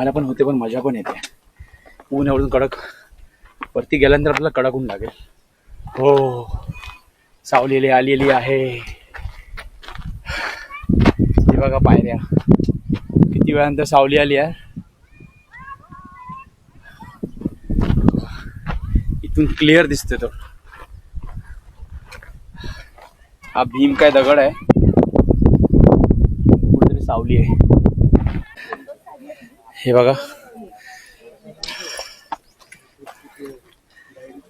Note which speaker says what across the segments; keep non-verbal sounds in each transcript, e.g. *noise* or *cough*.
Speaker 1: घामायला पण होते पण मजा पण येते. ऊन एवढून कडक. वरती गेल्यानंतर आपल्याला कडक ऊन लागेल. हो. सावलेली आलेली आहे. हे बघा पायऱ्या. किती वेळानंतर सावली आली आहे. इथून क्लिअर दिसते तो. हा भीम काय दगड आहे. कुठेतरी सावली आहे. हे बघा.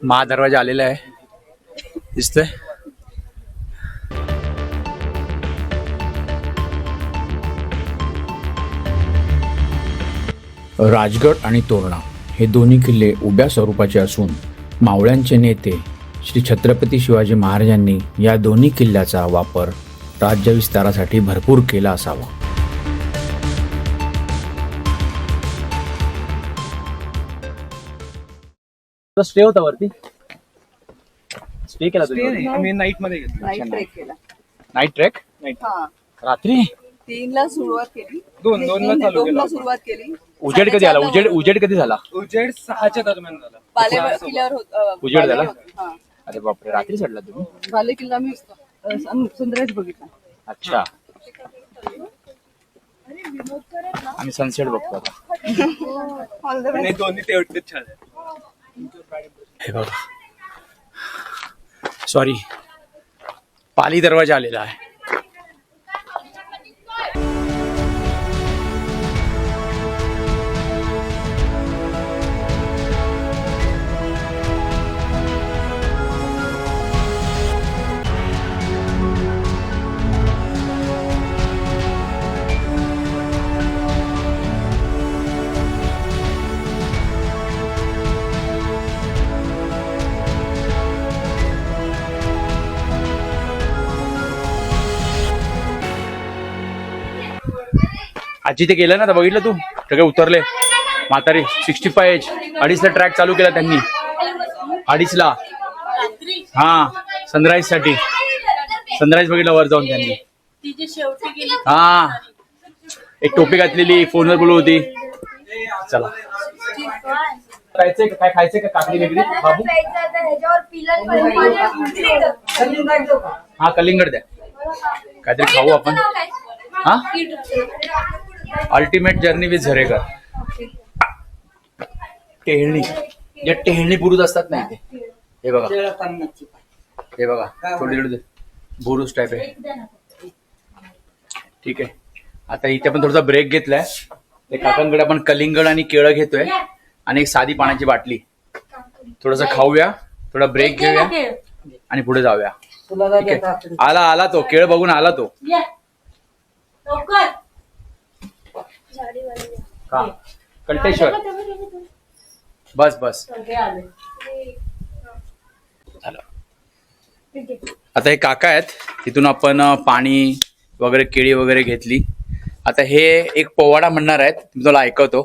Speaker 1: महादरवाजा आलेला आहे. दिसतोय? राजगड आणि तोरणा हे दोन्ही किल्ले उभ्या स्वरूपाचे असून मावळ्यांचे नेते श्री छत्रपती शिवाजी महाराजांनी या दोन्ही किल्ल्याचा वापर राज्यविस्तारासाठी भरपूर केला असावा. स्टे होता वरती. स्टे केला तुम्ही
Speaker 2: मी नाईटमध्ये घेतलं
Speaker 3: नाईट ट्रेक केला.
Speaker 1: नाईट ट्रेक
Speaker 3: हा.
Speaker 1: रात्री?
Speaker 3: तीन ला सुरुवात केली.
Speaker 2: दोन- दोनला
Speaker 3: तीन-
Speaker 2: चालू
Speaker 3: दोनला
Speaker 2: केलं.
Speaker 3: सुरुवात केली.
Speaker 1: उजेड कधी आला? उजेड उजेड कधी झाला?
Speaker 2: उजेड सहाच्या दरम्यान झाला.
Speaker 3: बाले किल्ल्यावर होत अ,
Speaker 1: उजेड झाला?
Speaker 3: होत- हा.
Speaker 1: अरे बापरे रात्री चढला तुम्ही?
Speaker 3: बाले किल्ला मी अ, बघितला.
Speaker 1: अच्छा. आम्ही सनसेट बघतो आता. *laughs*
Speaker 2: आणि दोन्ही तेवढेच छान आहे.
Speaker 1: हे बघा. सॉरी पाली दरवाजा आलेला आहे. जिथे गेलं ना बघितलं तू? सगळे उतरले. म्हातारी सिक्स्टी फाय एज अडीचला ट्रॅक चालू केला त्यांनी. अडीचला. हा सनराईजसाठी सनराईज बघितलं वर जाऊन त्यांनी. हा. एक टोपी घातलेली फोनवर बोलू होती. चला. खायचंय काय खायचंय का? काकडी वेगळी बाबू? हा कलिंगड द्या. काहीतरी खाऊ आपण. हा? अल्टिमेट जर्नी विथ झरेकर टेहळणी. ज्या टेहळणी बुरुज असतात ना इथे. हे बघा. हे बघा. थोडी थोडी बुरुज टाईप आहे. ठीक आहे. आता इथे पण थोडासा ब्रेक घेतलाय. ते काकांकडे आपण कलिंगड आणि केळं घेतोय. आणि एक साधी पाण्याची बाटली. थोडस खाऊया. थोडा ब्रेक घेऊया. आणि पुढे जाऊया. ठीक आहे. आला आला तो. केळ बघून आला तो.
Speaker 4: लवकर.
Speaker 1: का? कंटेश्वर बस बस. झालं. आता हे काका आहेत. तिथून आपण पाणी वगैरे केळी वगैरे घेतली. आता हे एक पोवाडा म्हणणार आहेत. मी तुला ऐकवतो.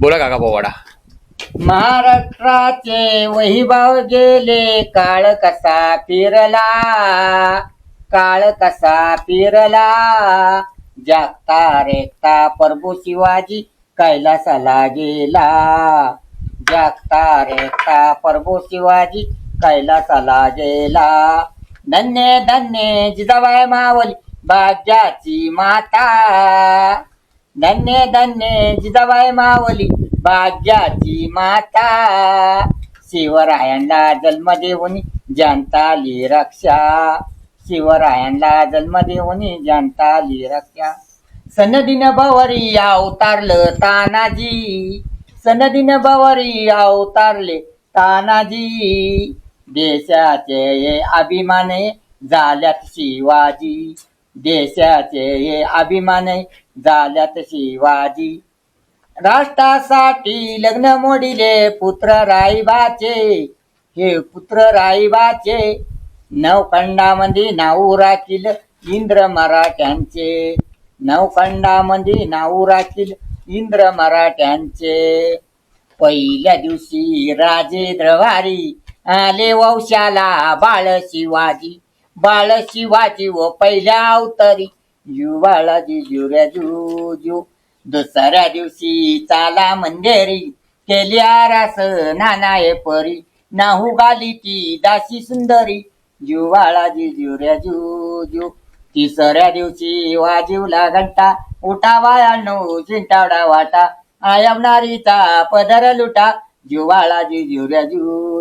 Speaker 1: बोला काका पोवाडा.
Speaker 5: महाराष्ट्राचे वैभव गेले काळ कसा फिरला काळ कसा फिरला जागता रेखता प्रभू शिवाजी कैलासाला गेला जागता रेखता प्रभू शिवाजी कैलासाला गेला धन्य धन्य जिजाबाई मावली बाजाची माता. धन्य धन्य जिजाबाई मावली बाजाची माता. शिवरायांना जन्म देऊन जनताली रक्षा. शिवरायांना जन्म देऊन जनताली रक्षा. सनदिन बवरी अवतारलं तानाजी. सनदिन बवरी अवतारले तानाजी. देशाचे हे अभिमाने झाल्यात शिवाजी. देशाचे हे अभिमाने झाल्यात शिवाजी. राष्ट्रासाठी लग्न मोडिले पुत्र राईबाचे हे पुत्र राईबाचे नवखंडामध्ये नाऊ राखील इंद्र मराठ्यांचे. नवखंडामध्ये म्हणजे नाऊरातील इंद्र मराठ्यांचे. पहिल्या दिवशी राजे द्रवारी आले वंशाला बाळ शिवाजी. बाळ शिवाजी व पहिल्या अवतरी. जू बाळाजी जुऱ्या जू दुसऱ्या दिवशी चाला मंदेरी. केली आरास नाना परी. नाहू गाली ती दासी सुंदरी. जीव बाळाजी जुऱ्या जुजू. तिसऱ्या दिवशी वाजीवला घंटा उठा वायानो चिंटावडा वाटा. आयमनारीचा पदर लुटा जुवाळा जीव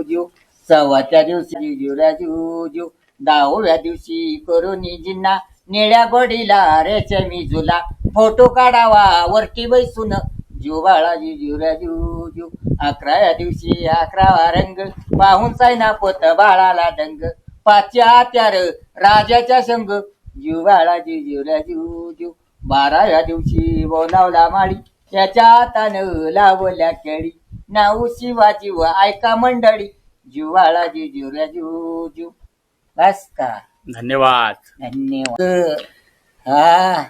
Speaker 5: जीव सव्वाच्या दिवशी जिजुऱ्या जीव दहाव्या दिवशी करुणी जिन्ना निळ्या गोडीला रेशमी झुला. फोटो काढावा वरती बैसून जीवाळा जीव जिवऱ्या जीव जीव अकराव्या दिवशी अकरावा रंग पाहून सायना पोत बाळाला डंग पाचच्या त्यार राजाच्या संग जुवाळा जिजुऱ्या जुजू बाराव्या दिवशी बोलावला माळी. त्याच्या हातानं लावल्या केळी. नाऊ शिवाजी व ऐका मंडळी. जुवाळा जिजुऱ्या जुजू बस का?
Speaker 1: धन्यवाद.
Speaker 5: धन्यवाद. हा.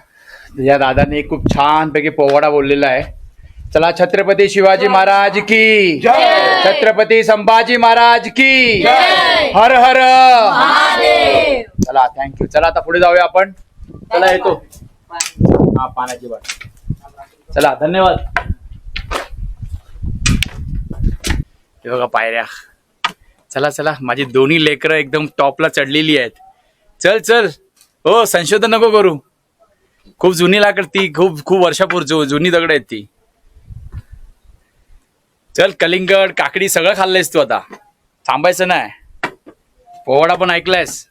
Speaker 1: या दादाने खूप छान पैकी पोवाडा बोललेला आहे. चला छत्रपती शिवाजी महाराज की. छत्रपती संभाजी महाराज की. हर हर. चला थँक्यू चला आता पुढे जाऊया आपण. चला येतो. हा पाण्याची बाट चला धन्यवाद. हे बघा पायऱ्या. चला चला माझी दोन्ही लेकरं एकदम टॉपला चढलेली आहेत. चल चल. हो संशोधन नको करू. खूप जुनी लाकड ती खूप खूप वर्षापूर्वी जुनी दगड आहेत ती. चल कलिंगड काकडी सगळं खाल्लंयस तू आता. थांबायचं नाही. पोवाडा पण ऐकलायस.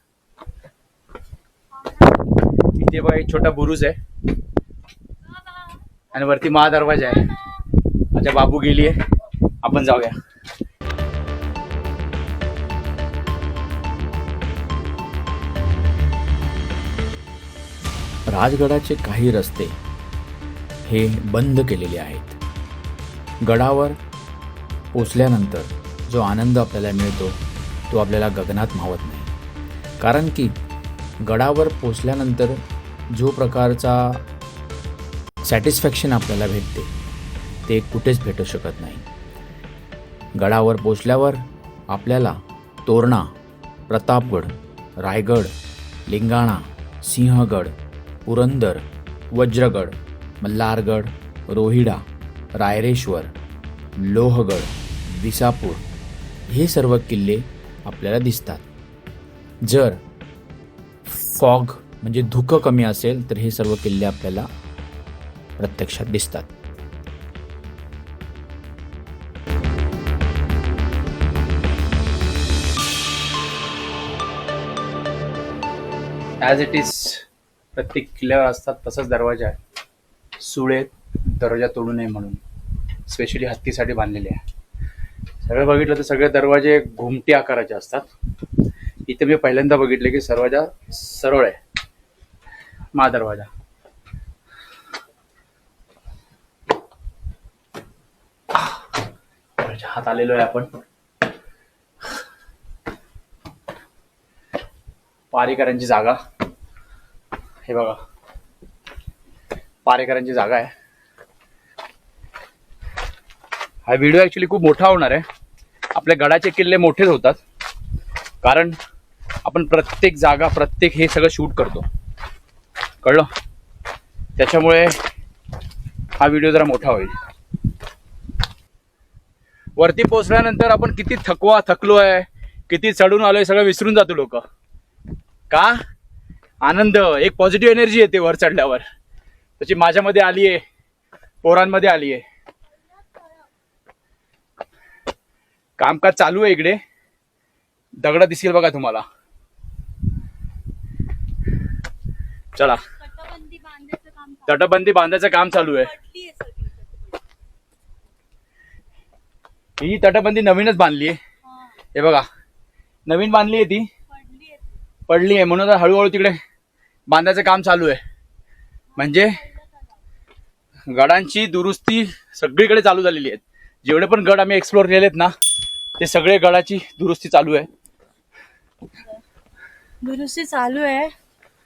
Speaker 1: ते बघा एक छोटा बुरुज आहे. आणि वरती महादरवाजा आहे. माझ्या बाबू गेली आहे आपण जाऊया.
Speaker 6: राजगडाचे काही रस्ते हे बंद केलेले आहेत. गडावर पोचल्यानंतर जो आनंद आपल्याला मिळतो तो आपल्याला गगनात मावत नाही. कारण की गडावर पोचल्यानंतर जो प्रकारचा सॅटिस्फॅक्शन आपल्याला भेटते ते कुठेच भेटू शकत नाही. गडावर पोचल्यावर आपल्याला तोरणा प्रतापगड रायगड लिंगाणा सिंहगड पुरंदर वज्रगड मल्हारगड रोहिडा रायरेश्वर लोहगड विसापूर हे सर्व किल्ले आपल्याला दिसतात. जर फॉग म्हणजे धुकं कमी असेल तर हे सर्व किल्ले आपल्याला प्रत्यक्षात दिसतात.
Speaker 1: ॲज इट इज प्रत्येक किल्ल्यावर असतात तसाच दरवाजा आहे. सुळे दरवाजा तोडू नये म्हणून. स्पेशली हत्तीसाठी बांधलेले आहे. सगळं बघितलं तर सगळे दरवाजे घुमटी आकाराचे असतात. इथे मी पहिल्यांदा बघितले की दरवाजा सरळ आहे. मा दरवाजा. हात आलेलो आहे आपण. पारेकरांची जागा. हे बघा. पारेकरांची जागा आहे. हा व्हिडिओ ऍक्च्युली खूप मोठा होणार आहे. आपल्या गडाचे किल्ले मोठेच होतात. कारण आपण प्रत्येक जागा प्रत्येक हे सगळं शूट करतो. कळलं? त्याच्यामुळे हा व्हिडिओ जरा मोठा होईल. वरती पोहोचल्यानंतर आपण किती थकवा थकलो आहे किती चढून आलोय सगळं विसरून जातो लोक. का? आनंद एक पॉझिटिव्ह एनर्जी येते वर चढल्यावर. त्याची माझ्यामध्ये आली आहे पोरांमध्ये आली आहे कामकाज चालू आहे इकडे. दगड दिसेल बघा तुम्हाला. चला.
Speaker 4: तटबंदी बांधायचं काम
Speaker 1: चालू आहे. ही तटबंदी नवीनच बांधली आहे.
Speaker 4: हा,
Speaker 1: बघा. नवीन बांधली आहे ती.
Speaker 4: पडली आहे
Speaker 1: म्हणून हळूहळू तिकडे बांधायचं काम चालू आहे. म्हणजे गडांची दुरुस्ती सगळीकडे चालू झालेली आहे. जेवढे पण गड आम्ही एक्सप्लोर केलेत ना ते सगळे गडाची दुरुस्ती चालू आहे.
Speaker 4: दुरुस्ती चालू आहे.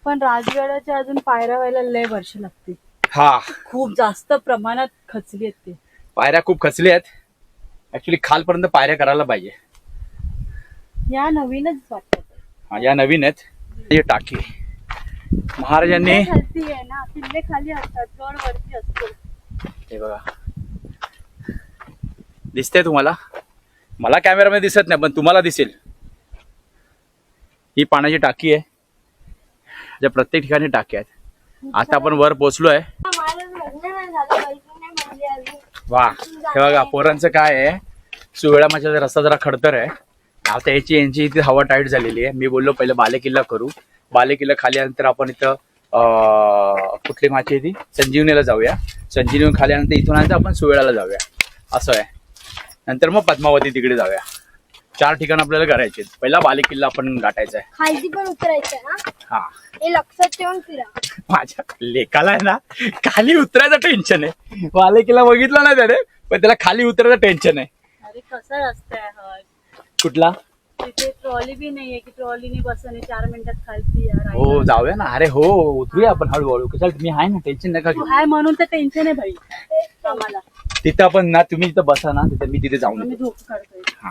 Speaker 4: पण राजगडाच्या अजून पायऱ्या व्हायला लय वर्ष लागतील.
Speaker 1: हा.
Speaker 4: खूप जास्त प्रमाणात खचली आहेत ते.
Speaker 1: पायऱ्या खूप खचल्या आहेत. ऍक्च्युली खालपर्यंत पायऱ्या करायला पाहिजे.
Speaker 4: या नवीनच वाटतात.
Speaker 1: हा, या नवीन आहेत. हे टाकी. महाराजांनी
Speaker 4: खालती आहे ना किल्ले खाली असतात गड वरती असतो.
Speaker 1: हे बघा. दिसतंय तुम्हाला? मला कॅमेरामध्ये दिसत नाही पण तुम्हाला दिसेल. ही पाण्याची टाकी आहे. ज्या प्रत्येक ठिकाणी टाक्या आहेत. आता आपण वर पोहोचलोय वा. हे बघा पोरांचं काय आहे? सुवेळामाच्या रस्ता जरा खडतर आहे. आता याची यांची इथे हवा टाईट झालेली आहे. मी बोललो पहिलं बाले किल्ला करू. बाले किल्ला खाली आल्यानंतर आपण इथं कुठली माची आहे ती? संजीवनीला जाऊया. संजीवनी खाली आल्यानंतर इथून आल्यानंतर आपण सुवेळाला जाऊया. असं आहे. नंतर मग पद्मावती तिकडे जाऊया. चार ठिकाण आपल्याला करायचे. पहिला बाले किल्ला आपण गाठायचा आहे.
Speaker 7: खालती पण उतरायचं ना?
Speaker 1: हा.
Speaker 7: हे लक्षात ठेवून फिरा.
Speaker 1: माझ्या लेकाला आहे ना खाली उतरायचं टेन्शन आहे. बाले किल्ला बघितला ना त्याने पण त्याला खाली उतरायचं टेन्शन आहे.
Speaker 4: अरे कसा रस्ता आहे हा
Speaker 1: कुठला?
Speaker 4: तिथे ट्रॉली बी नाहीये की ट्रॉलीने बसणे चार मिनिटात खालती या
Speaker 1: हो. जाऊया ना. अरे हो उतरूया आपण हळूहळू. चल मी आहे ना टेन्शन नका
Speaker 4: तू
Speaker 1: घेऊ
Speaker 4: हाय म्हणून तर टेन्शन आहे भाई. आम्हाला.
Speaker 1: तिथं आपण ना तुम्ही तिथं बसा ना तिथं मी तिथे जाऊन
Speaker 4: आम्ही
Speaker 1: येतो.
Speaker 4: झोप काढतोय.
Speaker 1: हा.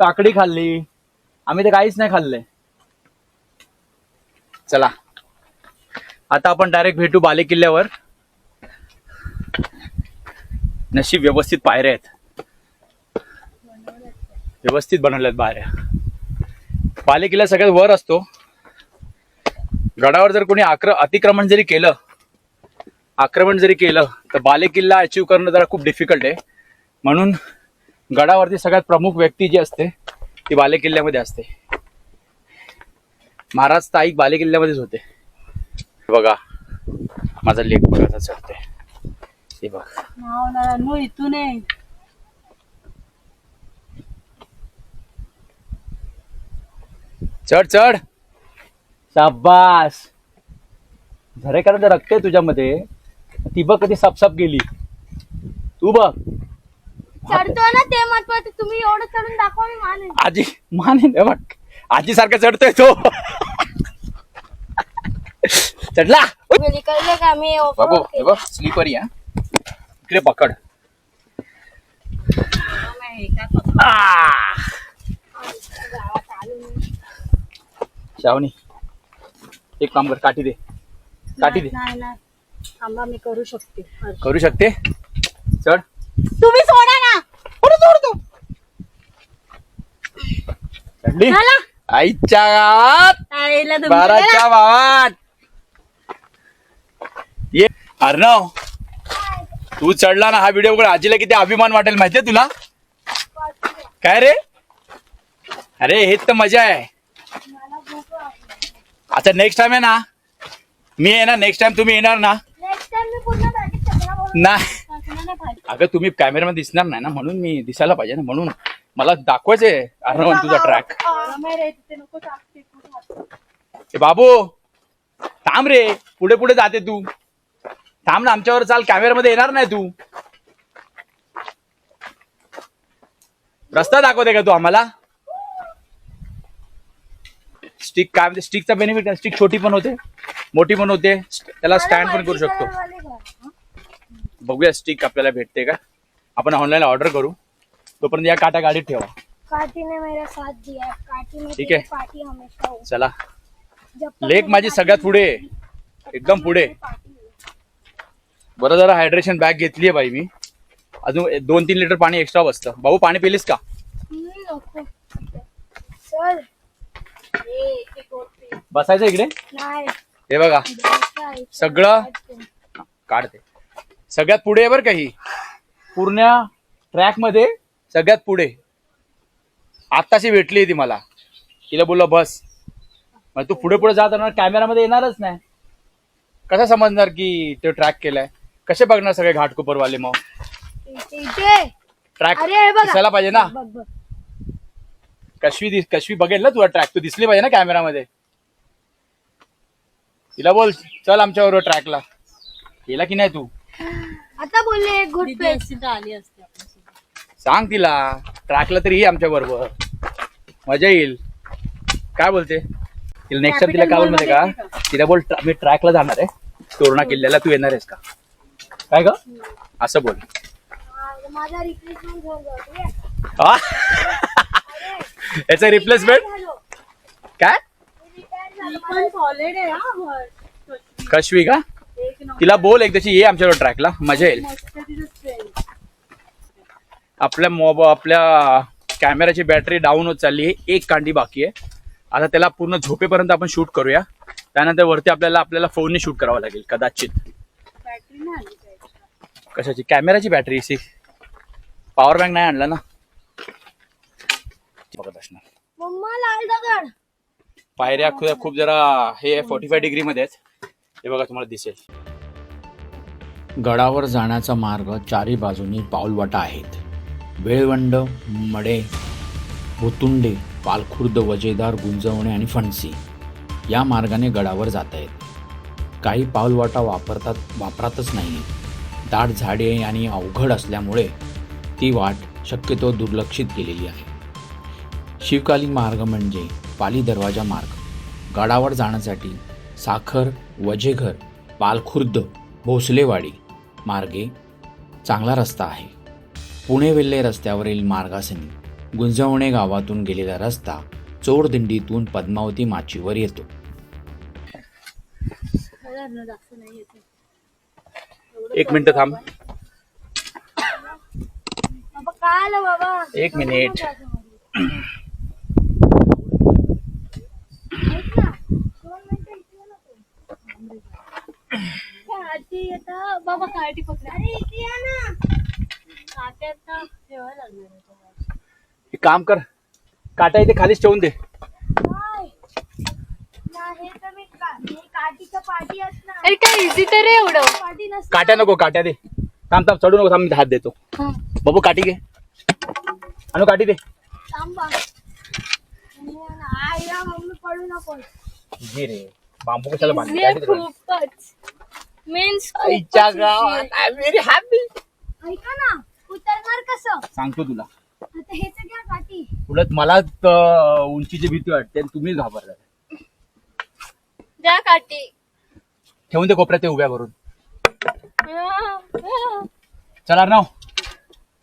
Speaker 1: काकडी खाल्ली. आम्ही तर काहीच नाही खाल्लंय चला. आता आपण डायरेक्ट भेटू बाले किल्ल्यावर. नशीब व्यवस्थित पायऱ्या आहेत. व्यवस्थित बनवल्यात पायऱ्या बाले किल्ला सगळ्यात वर असतो. गडावर जर कोणी आक्र अतिक्रमण जरी केलं आक्रमण जरी केलं तर बाले किल्ला अचीव करणं जरा खूप डिफिकल्ट आहे. म्हणून गडावरती सगळ्यात प्रमुख व्यक्ती जी असते ती बाले किल्ल्यामध्ये असते. महाराज स्थायिक बाले किल्ल्यामध्येच होते बघा माझा लेख बघा कसा चढते. हे बघ.
Speaker 4: इथून
Speaker 1: चढ चढ. शाबास. झरेकरांचं रक्त आहे तुझ्यामध्ये. ती बघ कधी सपसप गेली. तू बघ.
Speaker 7: चढतो ना ते महत्वाचं तुम्ही एवढं चढून दाखवा मी मानेन
Speaker 1: आजी मान ना बघ. आजी सारखा चढतोय तो. चढला.
Speaker 7: मी कळलं का? मी
Speaker 1: बाबू हे बघ स्लीपर या इकडे पकड. आ! शावनी एक काम कर काठी दे. काठी दे.
Speaker 4: नाही नाही. थांबा मी करू शकते.
Speaker 1: करू शकते? चढ.
Speaker 7: तुम्ही सोडा ना.
Speaker 1: चढली. आईच्या गावात.
Speaker 4: आईला
Speaker 1: बाराच्या भावात ये. अर्णव तू चढला ना हा व्हिडिओ बघ आजीला किती अभिमान वाटेल माहितीये तुला? काय रे? अरे हेच तर मजा आहे. आता नेक्स्ट टाइम आहे ना. मी आहे ना नेक्स्ट टाइम तुम्ही येणार ना.
Speaker 7: नेक्स्ट टाइम मी पूर्ण बॅगेत सगळं बोलतो.
Speaker 1: नाही. अगं तुम्ही कॅमेरामध्ये दिसणार नाही ना म्हणून मी दिसायला पाहिजे ना म्हणून. मला दाखवायचंय अर्णव तुझा ट्रॅक. ए बाबू थांब रे पुढे पुढे जाते तू. थांब ना आमच्यावर चाल कॅमेरामध्ये येणार नाही तू. रस्ता दाखवते का तू आम्हाला? स्टिक काय म्हणते स्टिकचा बेनिफिट स्टिक छोटी पण होते मोठी पण होते त्याला स्टँड पण करू शकतो. बघूया स्टिक आपल्याला भेटते का? आपण ऑनलाईन ऑर्डर करू. तोपर्यंत या काटा गाडीत ठेवा.
Speaker 7: ने मेरा साथ दिया है. में
Speaker 1: ठीक
Speaker 7: तेरी
Speaker 1: है।
Speaker 7: पार्टी हमेशा हो.
Speaker 1: चला.
Speaker 7: जब तक
Speaker 1: लेक
Speaker 7: मेरी
Speaker 1: माझी
Speaker 7: पार्टी
Speaker 1: सगळ्यात पुढे. आहे. एकदम पुढे.
Speaker 7: पार्टी.
Speaker 1: बरं जरा हायड्रेशन बॅग घेतली आहे बाई मी. अजून दोन तीन लिटर पाणी एक्स्ट्रा बसतं. भाऊ पाणी पिलीस का?
Speaker 7: हम्म, नको. चल. ए, एक और पे.
Speaker 1: बसायचं इकडे?
Speaker 7: नाही.
Speaker 1: हे बघा. सगळं काढते. सगळ्यात पुढे आहे बरं का ही. पूर्ण ट्रॅकमध्ये सगळ्यात पुढे. आत्ताशी भेटली ती मला. तिला बोललो बस. मग तू पुढे पुढे जात राहणार कॅमेरामध्ये येणारच नाही. कसं समजणार की तो ट्रॅक केलाय? कसे बघणार सगळे घाटकोपरवाले मग? ट्रॅक
Speaker 7: अरे हे बघा.
Speaker 1: दिसायला पाहिजे ना.
Speaker 7: बघ बघ.
Speaker 1: कशवी दिस कशवी बघेल ना तुला ट्रॅक? तू दिसली पाहिजे ना कॅमेरामध्ये. तिला बोल चल आमच्या बरोबर ट्रॅकला. गेला की नाही तू?
Speaker 7: आता बोलले एक घोट
Speaker 4: दीदी
Speaker 7: पेट
Speaker 4: असती तर आली असते आपल्यासोबत.
Speaker 1: सांग तिला ट्रॅकला तरी ये आमच्या बरोबर मजा येईल काय बोलते तिला नेक्स्ट टाइम तिला काय बोल माहिती का तिला बोल "ट्रा- मी ट्रॅकला जाणार आहे तोरणा किल्ल्याला तू येणार आहेस का काय ग असं बोल
Speaker 7: माझा रिप्लेसमेंट घेऊन जाऊ ये.
Speaker 1: हा? याचा रिप्लेसमेंट. काय
Speaker 7: मी retire झालो.
Speaker 4: ती पण सॉलिड आहे हा वर.
Speaker 1: कशवी का. तिला बोल एक तशी ये आमच्याबरोबर ट्रॅकला मजा येईल. आपल्या मोब आपल्या कॅमेराची बॅटरी डाऊन होत चालली आहे एक कांडी बाकी आहे. आता त्याला पूर्ण झोपेपर्यंत आपण शूट करूया. त्यानंतर वरती आपल्याला आपल्याला फोनने शूट करावं लागेल कदाचित. कशाची? कॅमेराची बॅटरी सी. पॉवर बँक नाही आणला ना. बघत असणार. पायऱ्या खूप खूप जरा हे फोर्टी फाय डिग्री मध्ये आहेत हे बघा तुम्हाला दिसेल.
Speaker 6: गडावर जाण्याचा मार्ग चारी बाजूनी पाऊलवाटा आहेत. वेळवंड मडे भुतुंडे पालखुर्द वजेदार गुंजवणे आणि फणसी या मार्गाने गडावर जाता आहेत. काही पाऊलवाटा वापरतात वापरातच नाही दाट झाडे आणि अवघड असल्यामुळे ती वाट शक्यतो दुर्लक्षित केलेली आहे. शिवकालीन मार्ग म्हणजे पाली दरवाजा मार्ग. गडावर जाण्यासाठी साखर वजेघर पालखुर्द भोसलेवाडी मार्गे चांगला रस्ता आहे. पुणे वेल्हे रस्त्यावरील मार्गासनी गुंजवणे गावातून गेलेला रस्ता चोरदिंडीतून पद्मावती माचीवर येतो.
Speaker 1: एक मिनिट थांब. एक मिनिट
Speaker 7: ऐक ना दोन मिनिटं इथे ये ना तू.
Speaker 4: काठी येतं बाबा काठी पकडा
Speaker 7: अरे इथे ये ना
Speaker 4: काठी आता ठेवायला लागणार
Speaker 1: एक काम कर काटा इथे खालीच ठेवून दे.
Speaker 7: काय?
Speaker 4: अरे इझी तर आहे एवढं.
Speaker 1: काट्या नको काट्या दे. थांब थांब चढू नको थांब मी हात देतो. बाबू काठी घे. अनु काठी दे.
Speaker 7: थांबा आईला मम्मी पडू नको
Speaker 1: घे रे. बांबू कशाला बांधली
Speaker 4: मीन्स
Speaker 1: आईच्या गावात आय व्हेरी हॅपी
Speaker 7: ऐका ना उतरणार कसं?
Speaker 1: सांगतो तुला.
Speaker 7: आता हे तर घ्या काठी.
Speaker 1: उलट मला त- उंचीची भीती वाटते आणि तुम्हीच घाबरला
Speaker 4: द्या काठी.
Speaker 1: ठेवून दे कोपऱ्यात ते उभ्या भरून. चला ना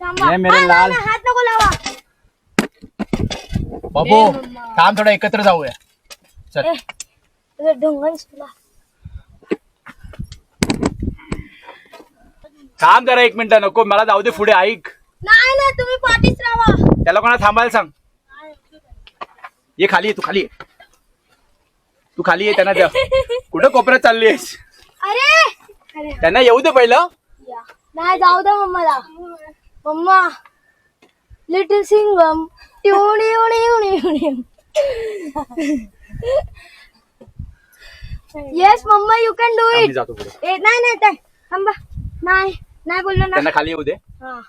Speaker 7: थांबा.
Speaker 1: ये मेरे
Speaker 7: आ,
Speaker 1: लाल.
Speaker 7: ना, ना, हात नको लावा.
Speaker 1: बाबू थांब थोडा एकत्र जाऊया. चल.
Speaker 7: तुझं ढोंगण सुला.
Speaker 1: थांब जरा एक मिनिट नको मला जाऊ दे पुढे ऐक.
Speaker 7: नाही ना तुम्ही पाठीच राहा.
Speaker 1: त्याला कोणा थांबायला सांग. ये खाली ये तू खाली ये. तू खाली ये त्यांना द्या. कुठं कोपऱ्यात चालली आहेस?
Speaker 7: अरे! अरे.
Speaker 1: त्यांना येऊ दे पहिलं.
Speaker 7: या. नाही जाऊ दे मम्माला. मम्मा. लिटिल सिंगम ट्युणी उणी उणी उणी yes mumma you can do it
Speaker 1: जातो पुढे.
Speaker 7: ए नाही नाही ते थांबा. नाही. नाही बोललो ना.
Speaker 1: त्यांना खाली येऊ दे.
Speaker 7: हा.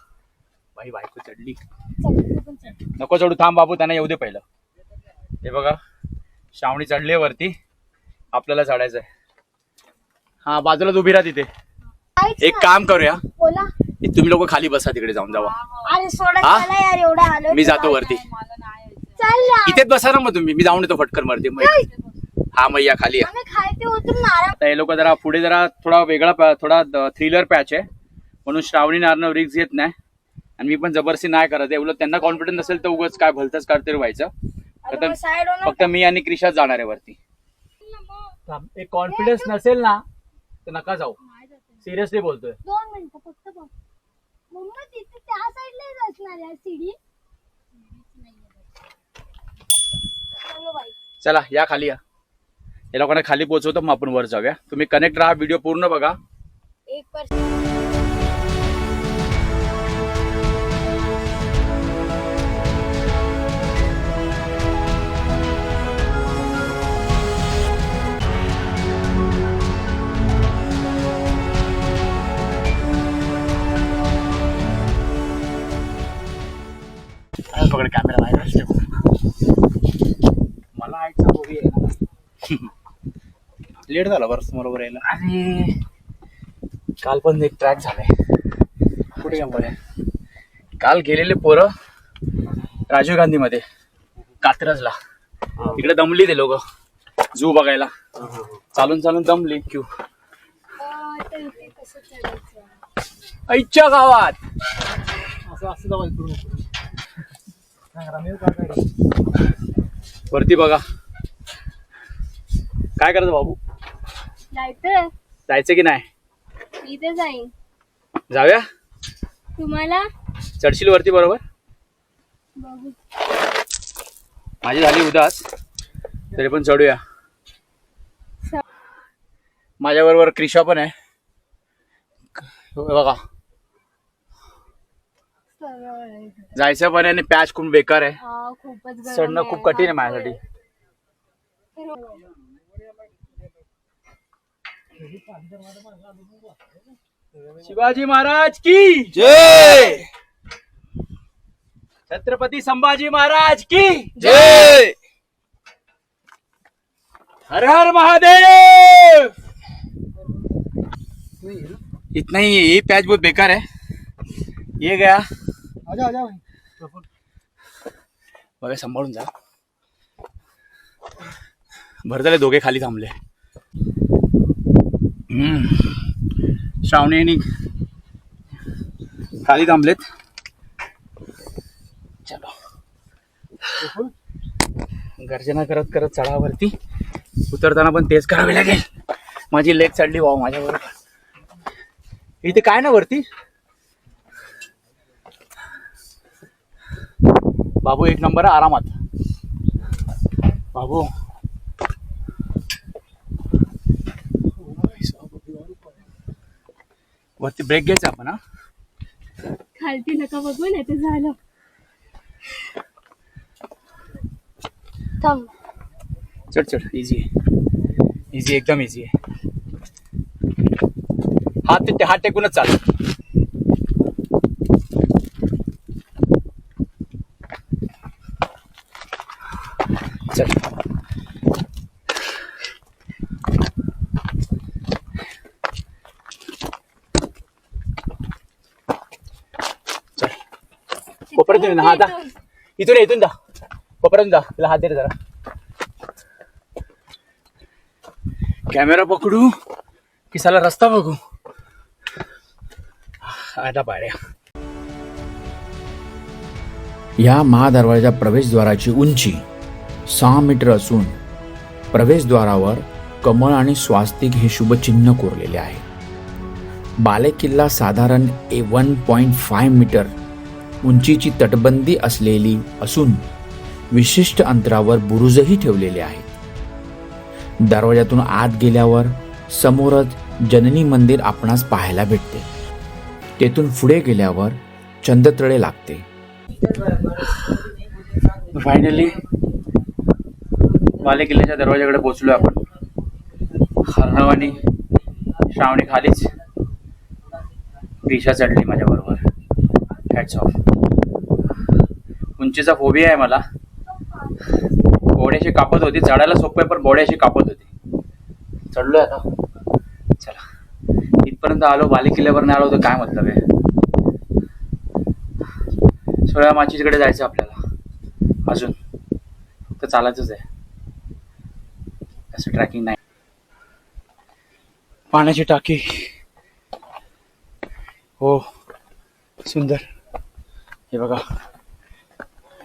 Speaker 1: बाई बायको चढली.
Speaker 7: चल तू पण चल.
Speaker 1: नको चढू थांब बाबू त्यांना येऊ दे पहिलं. हे बघा श्रावणी चढली आहे वरती. आपल्याला चढायचंय. हा बाजूलाच उभी राहा तिथे. एक काम करूया.
Speaker 7: बोला.
Speaker 1: हे तुम्ही लोक खाली बसा तिकडे जाऊन जावा.
Speaker 7: अरे सोडा
Speaker 1: हा?
Speaker 7: चला यार एवढा आलो
Speaker 1: मी जातो वरती.
Speaker 7: चल ना.
Speaker 1: इथेच बसा ना मग तुम्ही. मी जाऊन येतो फटकन वरती. मग हा मैया खाली आहे
Speaker 7: आम्ही खायचे उतरून नारळ
Speaker 1: आता हे लोक जरा पुढे जरा थोडा वेगळा पॅ- थोडा थ्रिलर पॅच आहे. म्हणून श्रावणी नारनं रिक्स घेत नाही. आणि मी पण जबरदस्ती नाही करत. आहे. उलट त्यांना कॉन्फिडन्स नसेल तर उगाच काय भलतंच करते व्हायचं.
Speaker 7: होणार
Speaker 1: फक्त मी आणि क्रिशाच जाणार आहे वरती. एक कॉन्फिडन्स नसेल ना तर नका जाऊ. सिरियसली बोलतोय.
Speaker 7: दोन मिनिटं फक्त बघ मम्मा तिथे त्या साईडला असणार आहे सीडी. चलो बाई.
Speaker 1: चला या खाली या. या लोकांना खाली पोहोचवतो मग आपण वर जाऊया. तुम्ही कनेक्ट राहा व्हिडिओ पूर्ण बघा.
Speaker 7: एक पर्सेंट
Speaker 2: लेट झाला बरं बरोबर यायला
Speaker 1: अरे काल पण एक ट्रॅक झालाय कुठे गेला काल गेलेले पोरं राजीव गांधी मध्ये कात्रजला इकडे दमली ते लोक झू बघायला. चालून चालून दमली. क्यू आईच्या गावात. वरती बघा. काय करतो बाबू?
Speaker 7: जायचं?
Speaker 1: जायचं की नाही?
Speaker 7: इथे जाईन.
Speaker 1: जाऊया?
Speaker 7: तुम्हाला?
Speaker 1: चढशील वरती बरोबर?
Speaker 7: बघू.
Speaker 1: माझी झाली उदास तरी पण चढूया. माझ्या बरोबर क्रिशा पण आहे. हे बघा. जायचं पण आहे आणि पॅच खूप बेकार आहे.
Speaker 7: हा खूपच गरम
Speaker 1: चढणं. खूप कठीण आहे माझ्यासाठी. शिवाजी महाराज की
Speaker 2: जय।
Speaker 1: छत्रपती संभाजी महाराज की
Speaker 2: जय।
Speaker 1: हर हर महादेव। इतना ही ये पैच बहुत बेकार है। ये गया। आजा आजा बघा सांभाळून जा। भरतले दोघे खाली थांबले। हम्म. श्रावणीनी आणि खाली थांबलेत चलो. गर्जना करत करत चढावरती उतरताना पण तेच करावे लागेल. माझी लेग चढली भाऊ माझ्याबरोबर. इथे काय ना वरती? बाबू एक नंबर आहे आरामात. बाबू. वरती ब्रेक घ्यायचा आपण हा?
Speaker 7: खालती नका बघू नाही ते झालं. थांब.
Speaker 1: चढ चढ. इझी आहे. इझी एकदम इझी आहे. हात ते हात टेकूनच चाल चल चल कोपऱ्यातून ये ना हा इथून इथून जा. कोपऱ्यातून जा. तिला हात दे जरा. कॅमेरा पकडू. की साला रस्ता बघू. आता पाड्या.
Speaker 6: या महादरवाजा प्रवेशद्वाराची उंची सहा मीटर असून प्रवेशद्वारावर कमळ आणि स्वास्तिक हे शुभचिन्ह कोरलेले आहे. बालेकिल्ला साधारण ए वन पॉईंट फाय मीटर उंचीची तटबंदी असलेली असून विशिष्ट अंतरावर बुरुजही ठेवलेले आहेत. दरवाजातून आत गेल्यावर समोरच जननी मंदिर आपणास पाहायला भेटते. तेथून पुढे गेल्यावर चंदतळे लागते.
Speaker 1: फायनली वाले किल्ल्याच्या दरवाजाकडे पोचलो आपण. हर्णव श्रावणी खालीच. पिशा चढली माझ्याबरोबर. हॅट्स ऑफ उंचीचा फोबिया आहे मला. बोड्याशी कापत होती. चढायला सोपं आहे पण बोड्याशी कापत होती. चढलोय आता. चला. इथपर्यंत आलो बाले किल्ल्यावर नाही आलो तर काय मतलब आहे? सोळा माचीकडे जायचं आपल्याला. अजून. फक्त चालायचंच आहे. असं ट्रॅकिंग नाही. पाण्याची टाकी. हो. सुंदर. हे बघा.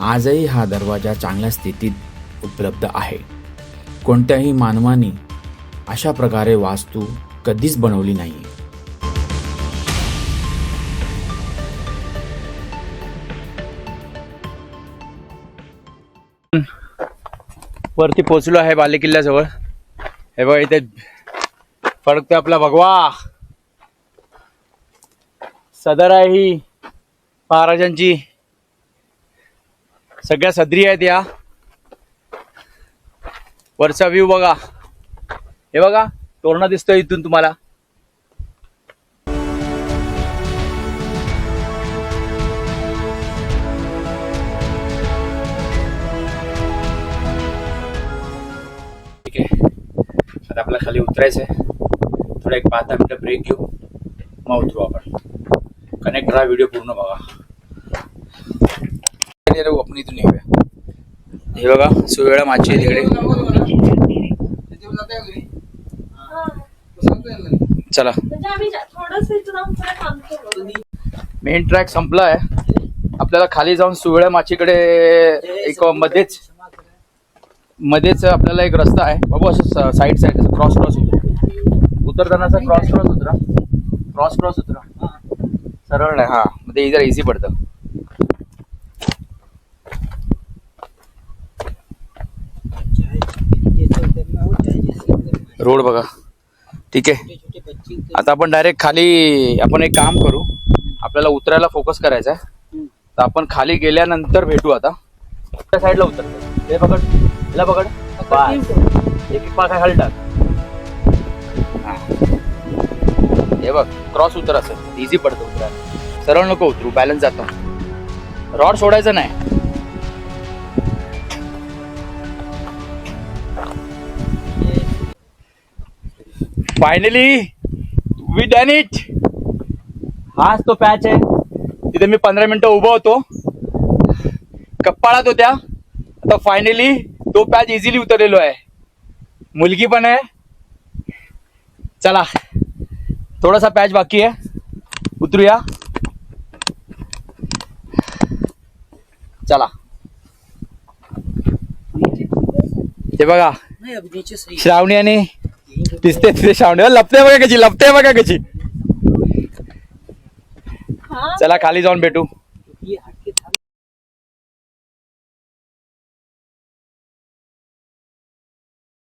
Speaker 6: आजही हा दरवाजा चांगल्या स्थितीत उपलब्ध आहे. कोणत्याही मानवाने अशा प्रकारे वास्तू कधीच बनवली नाही
Speaker 1: वरती पोचलो आहे बालेकिल्ल्याजवळ. हे बघा इथे फडकते आपला भगवा. सदर आहे ही महाराजांची. सगळ्या सदरी आहेत या. वरचा व्ह्यू बघा. हे बघा तोरणा दिसतोय इथून तुम्हाला. ठीक आहे. आता आपल्याला खाली उतरायचं आहे थोडा एक पाच दहा मिनिटं ब्रेक घेऊ. मग उतरू आपण. कनेक्ट राहा व्हिडिओ पूर्ण बघा. आपण इथून येऊया हे बघा सुवेळा माची आहे तिकडे. चला. मेन ट्रॅक संपला आहे आपल्याला खाली जाऊन सुवेळ्या माचीकडे एक मध्येच मध्येच आपल्याला एक रस्ता आहे. बाबू असं साईड साईड क्रॉस क्रॉस उतरा उतरतानाचा क्रॉस क्रॉस उतरा क्रॉस क्रॉस उतरा सरळ नाही हा. मग ते जरा इझी पडतं. रोड बघा. ठीक आहे. आता आपण डायरेक्ट खाली आपण एक काम करू. आपल्याला उतरायला फोकस करायचा आहे तर आपण खाली गेल्यानंतर भेटू आता. त्या साईडला उतर. हे पकड. हिला पकड. एक एक पाय खाली टाक. हे बघ क्रॉस उतर असेल इझी पडतं उतरायला. सरळ नको उतरू. बॅलन्स जातो. रॉड सोडायचं नाही. फायनली वी डन इट हाच तो पॅच आहे. तिथे मी पंधरा मिनिटं उभा होतो. कप्पाळात होत्या. आता फायनली तो पॅच इझिली उतरलेलो आहे. मुलगी पण आहे. चला थोडासा पॅच बाकी आहे. उतरूया. चला. हे बघा श्रावणी आणि दिसते तिथे श्रावणी लपते बघा कशी लपते बघा कशी. चला खाली जाऊन भेटू.